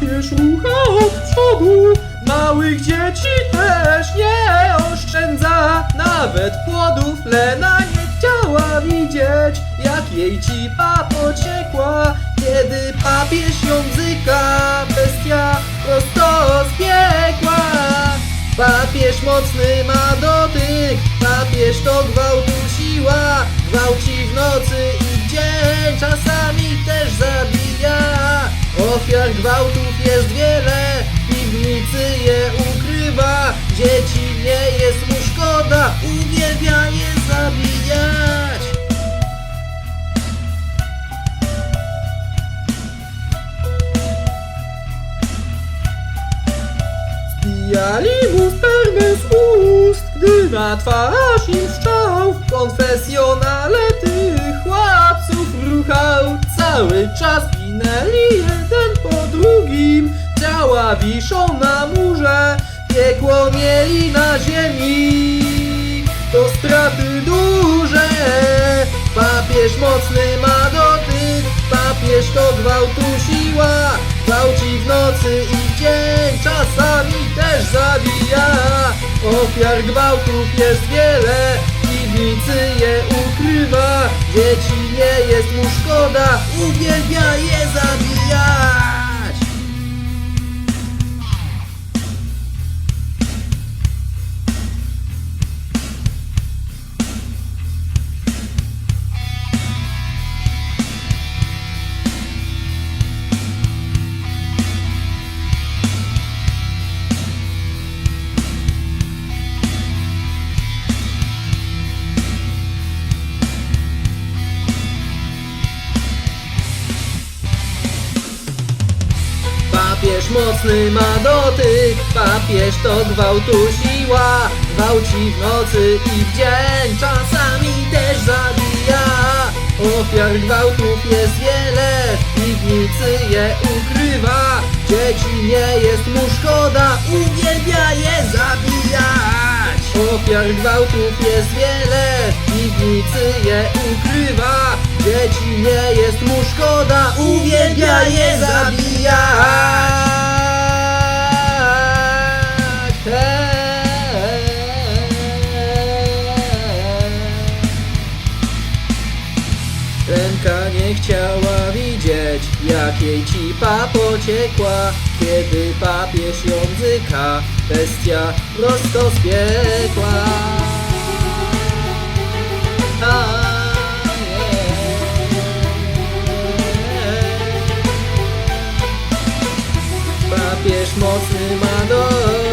Wyszyński rucha od przodu. Małych dzieci też nie oszczędza, nawet płodów Lena nie chciała widzieć, jak jej cipa pociekła, kiedy papież ją bestia prosto z piekła. Papież mocny ma dotyk, papież to gwałtu siła, gwałci w nocy gwałtów jest wiele, piwnicy je ukrywa, dzieci nie jest mu szkoda, uwielbia je zabijać. Spijali mu spermę z ust, gdy na twarz im szczał konfesjonale tych chłopców ruchał. Cały czas ginęli jeden drugim, ciała wiszą na murze, piekło mieli na ziemi. To straty duże, papież mocny ma dotyk, papież to gwałtu siła, gwałci w nocy i dzień, czasami też zabija. Ofiar gwałtów jest wiele, piwnicy je ukrywa, dzieci nie jest mu szkoda, uwielbia je zabijać. Papież mocny ma dotyk, papież to gwałtu siła. Gwałci w nocy i w dzień, czasami też zabija. Ofiar gwałtów jest wiele, piwnicy je ukrywa. Dzieci nie jest mu szkoda, uwielbia je zabijać. Ofiar gwałtów jest wiele, piwnicy je ukrywa. Dzieci nie jest mu szkoda, uwielbia je zabijać jak jej cipa pociekła Kiedy papież ją bzyka, bestia prosto z piekła. Papież mocny ma do